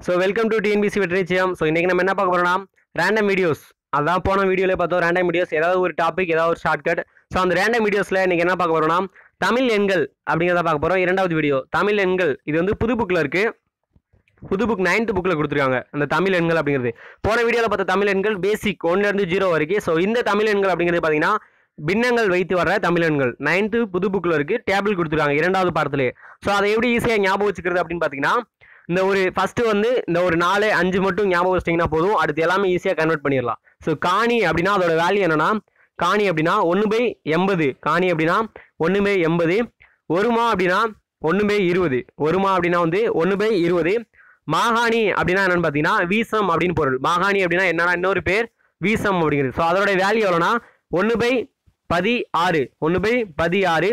So welcome to TNPSC வெற்றிச்சியம் so இன்றைக்கி நம்ம என்ன பார்க்க போகிறோம்னா ரேண்டம் வீடியோஸ் அதான் போன வீடியோவில் பார்த்தோம் ரேண்டம் வீடியோஸ் ஏதாவது ஒரு டாபிக் ஏதாவது ஒரு ஷார்ட்கட் ஸோ அந்த ரேண்டம் வீடியோஸில் இன்றைக்கி என்ன பார்க்க போகிறோம்னா தமிழ் எண்கள் அப்படிங்கிறத பார்க்க போகிறோம் இரண்டாவது வீடியோ தமிழ் எண்கள். இது வந்து புது புக்கில் இருக்குது புது புக் நைன்த் புக்கில் கொடுத்துருக்காங்க அந்த தமிழ் எண்கள் அப்படிங்கிறது. போன வீடியோவில் பார்த்த தமிழ் எண்கள் பேசிக் ஒன்லேருந்து ஜீரோ வரைக்கும். ஸோ இந்த தமிழ் எண்கள் அப்படிங்கிறது பார்த்தீங்கன்னா பின்னங்கள் வைத்து வர்ற தமிழ் எண்கள். நைன்த்து புது புக்கில் இருக்குது டேபிள் கொடுத்துருக்காங்க இரண்டாவது பாடத்திலே. ஸோ அதை எப்படி ஈஸியாக ஞாபகம் வச்சுக்கிறது அப்படின்னு பார்த்தீங்கன்னா இந்த ஒரு ஃபஸ்ட்டு வந்து இந்த ஒரு நாலு அஞ்சு மட்டும் ஞாபகம் வச்சிட்டிங்கன்னா போதும். அடுத்து எல்லாமே ஈஸியாக கன்வெர்ட் பண்ணிடலாம். ஸோ காணி அப்படின்னா அதோட வேல்யூ என்னென்னா காணி அப்படின்னா ஒன்று பை எண்பது. காணி அப்படின்னா ஒன்று பை எண்பது. ஒருமா அப்படின்னா ஒன்று பை இருபது. ஒருமா அப்படின்னா வந்து ஒன்று பை இருபது. மாகாணி அப்படின்னா என்னென்னு பார்த்தீங்கன்னா வீசம் அப்படின்னு பொருள். மாகாணி அப்படின்னா என்னன்னா இன்னொரு பேர் வீசம் அப்படிங்கிறது. ஸோ அதோட வேல்யூ எவ்வளோனா ஒன்று பை பதி ஆறு ஒன்று பை பதி ஆறு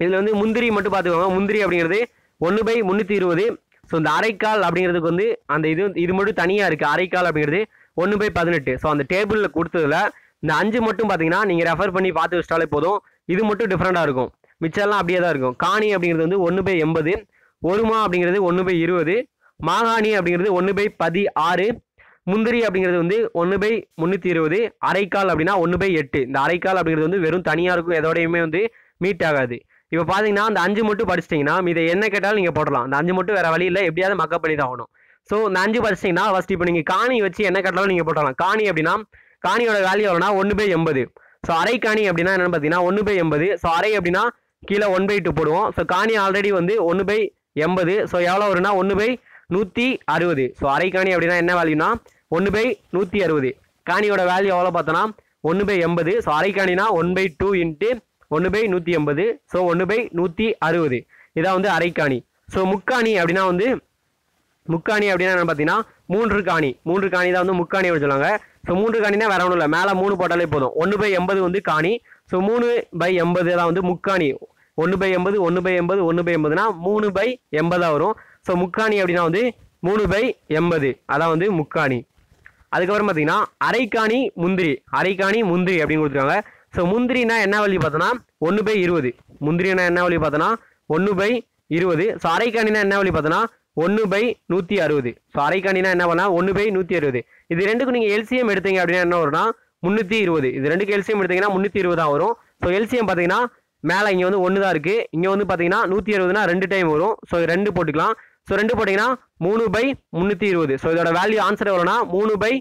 இதில் வந்து முந்திரி மட்டும் பார்த்துக்கோங்க. முந்திரி அப்படிங்கிறது ஒன்று பை முந்நூற்றி இருபது. ஸோ இந்த அரைக்கால் அப்படிங்கிறதுக்கு வந்து அந்த இது இது மட்டும் தனியாக இருக்குது அரைக்கால் அப்படிங்கிறது ஒன்று பை பதினெட்டு. ஸோ அந்த டேபிளில் கொடுத்ததுல இந்த அஞ்சு மட்டும் பார்த்தீங்கன்னா நீங்கள் ரெஃபர் பண்ணி பார்த்து வச்சிட்டாலே போதும். இது மட்டும் டிஃப்ரெண்ட்டாக இருக்கும். மிச்சம்லாம் அப்படியே தான் இருக்கும். காணி அப்படிங்கிறது வந்து ஒன்று பை எண்பது. ஒருமா அப்படிங்கிறது ஒன்று பை இருபது. மாகாணி அப்படிங்கிறது ஒன்று பை பதி ஆறு முந்திரி அப்படிங்கிறது வந்து ஒன்று பை முந்நூற்றி இருபது. அரைக்கால் அப்படின்னா ஒன்று பை எட்டு. இந்த அரைக்கால் அப்படிங்கிறது வந்து வெறும் தனியாக இருக்கும். எதோடையுமே வந்து மீட் ஆகாது. இப்போ பார்த்தீங்கன்னா அந்த அஞ்சு மட்டும் படிச்சிட்டிங்கன்னா இதை என்ன கேட்டாலும் நீங்கள் போடலாம் அந்த அஞ்சு மட்டும் வேறு வழி இல்லை. எப்படியாவது மக்கப் பண்ணி தான் ஆகணும். ஸோ இந்த அஞ்சு படிச்சிட்டிங்கன்னா ஃபஸ்ட் இப்போ நீங்கள் காணி வச்சு என்ன கேட்டாலும் நீங்கள் போடலாம் காணி அப்படின்னா காணியோட வேல்யூ எவ்வளோனா ஒன்று பை எண்பது. ஸோ அரை காணி அப்படின்னா என்னென்னு பார்த்தீங்கன்னா ஒன்று பை எண்பது. ஸோ அரை அப்படின்னா கீழே ஒன் பை டூ போடுவோம். ஸோ காணி ஆல்ரெடி வந்து ஒன்று பை எண்பது. ஸோ எவ்வளோ வரும்னா ஒன்று பை நூற்றி அறுபது. ஸோ அரை காணி அப்படின்னா என்ன வேல்யூனா ஒன்று பை நூற்றி அறுபது. காணியோட வேல்யூ எவ்வளோ பார்த்தோன்னா ஒன்று பை எண்பது. ஸோ அரை காணினா ஒன் பை டூ இன்ட்டு ஒன்று பை நூற்றி எண்பது. ஸோ ஒன்று பை நூற்றி அறுபது. இதான் வந்து அரைக்காணி. ஸோ முக்காணி அப்படின்னா வந்து முக்காணி அப்படின்னா என்ன பார்த்தீங்கன்னா மூன்று காணி. மூன்று காணி தான் வந்து முக்காணி அப்படின்னு சொல்லுவாங்க. ஸோ மூன்று காணினா வேற ஒன்றும் இல்லை. மேலே மூணு போட்டாலே போதும். ஒன்று பை எண்பது வந்து காணி. ஸோ மூணு பை எண்பது தான் வந்து முக்காணி. ஒன்று பை எண்பது ஒன்று பை எண்பது ஒன்று பை எண்பதுனா மூணு பை எண்பதாக வரும். ஸோ முக்காணி அப்படின்னா வந்து மூணு பை எண்பது. அதான் வந்து முக்காணி. அதுக்கப்புறம் பார்த்தீங்கன்னா அரைக்காணி முந்திரி. அரைக்காணி முந்திரி அப்படின்னு கொடுத்துருக்காங்க. ஸோ முந்திரினா என்ன வழி பார்த்தோன்னா ஒன்று பை இருபது. முந்திரினா என்ன வழி பார்த்தோன்னா ஒன்று பை இருபது. ஸோ அரைக்காணினா என்ன வழி பார்த்தோன்னா ஒன்று பை நூற்றி அறுபது. ஸோ அரைக்காணினா என்ன பண்ணால் ஒன்று பை நூற்றி அறுபது. இது ரெண்டுக்கும் நீங்கள் எல்சிஎம் எடுத்தீங்க அப்படின்னா என்ன வரும்னா முந்நூற்றி இருபது. இது ரெண்டுக்கு எல்சிஎம் எடுத்தீங்கன்னா முந்நூற்றி இருபது தான் வரும். ஸோ எல்சிஎம் பார்த்தீங்கன்னா மேலே இங்கே வந்து ஒன்று தான் இருக்குது இங்கே வந்து பார்த்தீங்கன்னா நூற்றி அறுபதுனா ரெண்டு டைம் வரும். ஸோ ரெண்டு போட்டுக்கலாம். ஸோ ரெண்டு போட்டிங்கன்னா மூணு பை முந்நூற்றி இருபது. ஸோ இதோட வேல்யூ ஆன்சர் எவ்வளோனா மூணு பை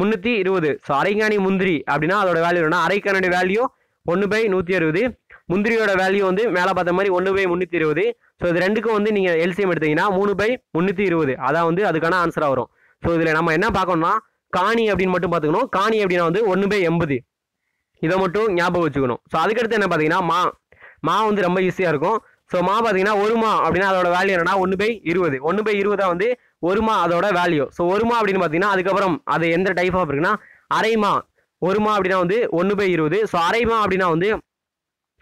முந்நூற்றி இருபது. ஸோ அரைக்காணி முந்திரி அப்படின்னா அதோட வேல்யூ என்ன அரைக்காணி வேல்யூ ஒன்று பை நூற்றி அறுபது. முந்திரியோட வேல்யூ வந்து மேலே பார்த்த மாதிரி ஒன்று பை முந்நூற்றி இருபது. ஸோ இது ரெண்டுக்கும் வந்து நீங்கள் எல்சிஎம் எடுத்தீங்கன்னா மூணு பை முந்நூற்றி இருபது. அதான் வந்து அதுக்கான ஆன்சராக வரும். ஸோ இதில் நம்ம என்ன பார்க்கணும்னா காணி அப்படின்னு மட்டும் பார்த்துக்கணும். காணி அப்படின்னா வந்து ஒன்று பை எண்பது. இதை மட்டும் ஞாபகம் வச்சுக்கணும். ஸோ அதுக்கடுத்து என்ன பார்த்தீங்கன்னா மா. மா வந்து ரொம்ப ஈஸியாக இருக்கும். ஸோ மா பார்த்தீங்கன்னா ஒரு மா அப்படின்னா அதோட வேல்யூ என்னன்னா ஒன்று பை இருபது. ஒன்று பை இருபதா வந்து ஒரு மா அதோட வேல்யூ ஸோ ஒரு மா அப்படின்னு பார்த்தீங்கன்னா அதுக்கப்புறம் அது எந்த டைப் ஆஃப் இருக்குன்னா அரைமா ஒரு மா அப்படின்னா வந்து ஒன்று பை இருபது. ஸோ அரைமா அப்படின்னா வந்து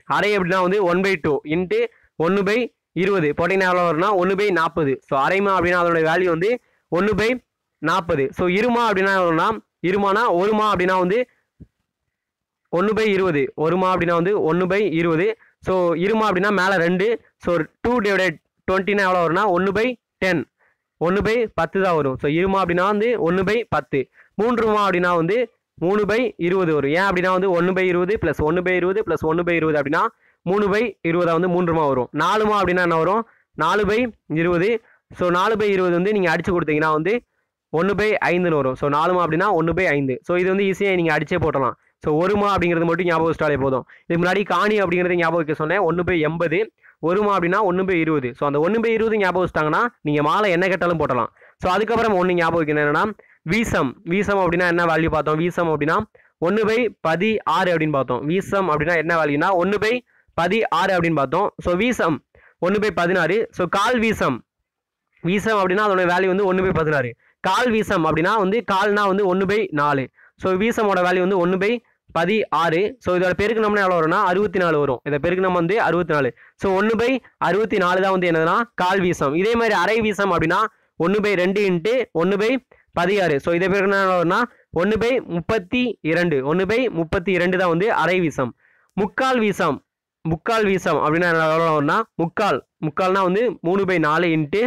அரை அப்படின்னா வந்து ஒன் பை டூ இன்ட்டு ஒன்று பை இருபது. போட்டிங்கன்னா எவ்வளோ வரும்னா ஒன்று பை நாற்பது. ஸோ அரைமா அப்படின்னா அதோட வேல்யூ வந்து ஒன்று பை நாற்பது. ஸோ இருமா அப்படின்னா எவ்வளோனா இருமானா ஒருமா அப்படின்னா வந்து ஒன்று பை இருபது. ஒருமா அப்படின்னா வந்து ஒன்று பை இருபது. ஸோ இருமா அப்படின்னா மேலே ரெண்டு. ஸோ டூ டிவைடட் டுவெண்ட்டினா எவ்வளோ வரும்னா ஒன்று பை டென் ஒன்று பை பத்து தான் வரும். ஸோ இருமா அப்படின்னா வந்து ஒன்று பை பத்து. மூன்றுமா அப்படின்னா வந்து மூணு பை இருபது வரும். ஏன் அப்படின்னா வந்து ஒன்று பை இருபது ப்ளஸ் ஒன்று பை இருபது ப்ளஸ் ஒன்று பை இருபது அப்படின்னா மூணு பை இருபதா வந்து மூன்றுமா வரும். நாலுமா அப்படின்னா என்ன வரும்? நாலு பை இருபது. ஸோ நாலு பை இருபது வந்து நீங்கள் அடித்து கொடுத்தீங்கன்னா வந்து ஒன்று பை ஐந்துன்னு வரும். ஸோ நாலுமா அப்படின்னா ஒன்று பை ஐந்து. ஸோ இது வந்து ஈஸியாக நீங்கள் அடிச்சே போட்டலாம். ஸோ ஒருமா அப்படிங்கிறது மட்டும் ஞாபகம் வச்சிட்டாலே போதும். இதுக்கு முன்னாடி காணி அப்படிங்கிறது ஞாபகம் வைக்க சொன்னேன். ஒன்று போய் எண்பது. ஒருமா அப்படின்னா ஒன்று போய் இருபது. ஸோ அந்த ஒன்று போய் இருபது ஞாபகம் வச்சிட்டாங்கன்னா நீங்கள் மாலை என்ன கேட்டாலும் போட்டலாம். ஸோ அதுக்கப்புறம் ஒன்று ஞாபகம் வைக்கணும். என்னன்னா வீசம். வீசம் அப்படின்னா என்ன வேல்யூ பார்த்தோம்? வீசம் அப்படின்னா ஒன்று பை பதி ஆறு அப்படின்னு பார்த்தோம். வீசம் அப்படின்னா என்ன வேல்யூனா ஒன்று பை பதி ஆறு அப்படின்னு பார்த்தோம். ஸோ வீசம். ஒன்று பை பதினாறு. ஸோ கால் வீசம். வீசம் அப்படின்னா அதோட வேல்யூ வந்து ஒன்று பை பதினாறு. கால் வீசம் அப்படின்னா வந்து கால்னா வந்து ஒன்று பை நாலு. ஸோ வீசமோட வேல்யூ வந்து ஒன்று பை பதி ஆறு ஸோ இதோட பெருக்கு நம்ம எவ்வளோ வரும்னா அறுபத்தி நாலு வரும். இதை பெருக்கு நம்ம வந்து அறுபத்தி நாலு ஸோ ஒன்று பை அறுபத்தி நாலு தான் வந்து என்னதுன்னா கால் வீசம். இதே மாதிரி அரை வீசம் அப்படின்னா ஒன்று பை ரெண்டு இன்ட்டு ஒன்று பை பதினாறு. ஸோ இதை பேருக்கு என்ன வரும்னா ஒன்று பை முப்பத்தி இரண்டு. ஒன்று பை முப்பத்தி இரண்டு தான் வந்து அரை வீசம். முக்கால் வீசம். முக்கால் வீசம் அப்படின்னா எவ்வளோ வரும்னா முக்கால். முக்கால்னா வந்து மூணு பை நாலு இன்ட்டு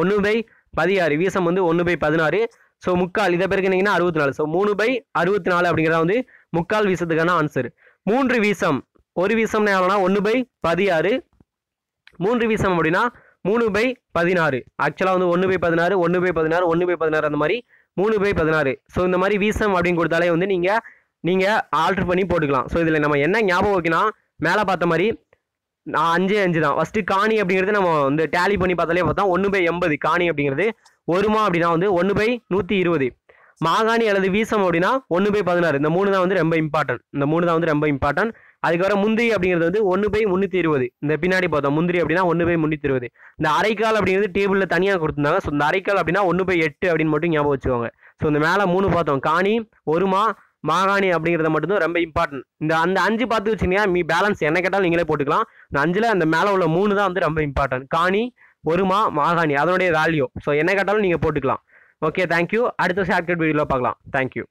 ஒன்று பை பதினாறு. வீசம் வந்து ஒன்று பை பதினாறு. ஸோ முக்கால் இதை பெருக்கினீங்கன்னா அறுபத்தி நாலு ஸோ மூணு பை அறுபத்தி நாலு அப்படிங்கிறத வந்து முக்கால் வீசத்துக்கான ஆன்சர் மூன்று வீசம். ஒரு வீசம்னா எவ்வளோனா ஒன்று பை பதினாறு. மூன்று வீசம் அப்படின்னா மூணு பை பதினாறு. ஆக்சுவலாக வந்து ஒன்று பை பதினாறு ஒன்று பை பதினாறு ஒன்று பை பதினாறு அந்த மாதிரி மூணு பை பதினாறு. ஸோ இந்த மாதிரி வீசம் அப்படின்னு கொடுத்தாலே வந்து நீங்கள் நீங்கள் ஆல்ட்ரு பண்ணி போட்டுக்கலாம். ஸோ இதில் நம்ம என்ன ஞாபகம் வைக்கணும் மேலே பார்த்த மாதிரி நான் அஞ்சு அஞ்சு தான். ஃபஸ்ட்டு காணி அப்படிங்கிறது நம்ம வந்து டேலி பண்ணி பார்த்தாலே பார்த்தா ஒன்று பை எண்பது. காணி அப்படிங்கிறது ஒருமா அப்படின்னா வந்து ஒன்று பை நூற்றி இருபது. மாகாணி அல்லது வீசம் அப்படின்னா ஒன்று பை பதினாறு. இந்த மூணு தான் வந்து ரொம்ப இம்பார்ட்டன்ட் இந்த மூணு தான் வந்து ரொம்ப இம்பார்ட்டன்ட் அதுக்கப்புறம் முந்திரி அப்படிங்கிறது வந்து ஒன்று பை முந்நூற்றி இருபது. இந்த பின்னாடி பார்த்தோம். முந்திரி அப்படின்னா ஒன்று பை முந்நூற்றி இருபது. இந்த அரைக்கால் அப்படிங்கிறது டேபிளில் தனியாக கொடுத்துருந்தாங்க. ஸோ இந்த அரைக்கால் அப்படின்னா ஒன்று பை எட்டு அப்படின்னு மட்டும் ஞாபகம் வச்சுக்கோங்க. ஸோ இந்த மேலே மூணு பார்த்தோம். காணி ஒருமா மாகாணி அப்படிங்கிறத மட்டும்தான் ரொம்ப இம்பார்ட்டன்ட் இந்த அந்த அஞ்சு பார்த்து வச்சுங்க மீ பேலன்ஸ் என்ன கேட்டாலும் நீங்களே போட்டுக்கலாம். இந்த அஞ்சில் அந்த மேலே உள்ள மூணு தான் வந்து ரொம்ப இம்பார்ட்டன்ட் காணி ஒருமா மாகாணி அதனுடைய வேல்யூ ஸோ என்ன கேட்டாலும் நீங்கள் போட்டுக்கலாம். ஓகே தேங்க்யூ அடுத்த ஷார்ட்கட் வீடியோவில் பார்க்கலாம். தேங்க்யூ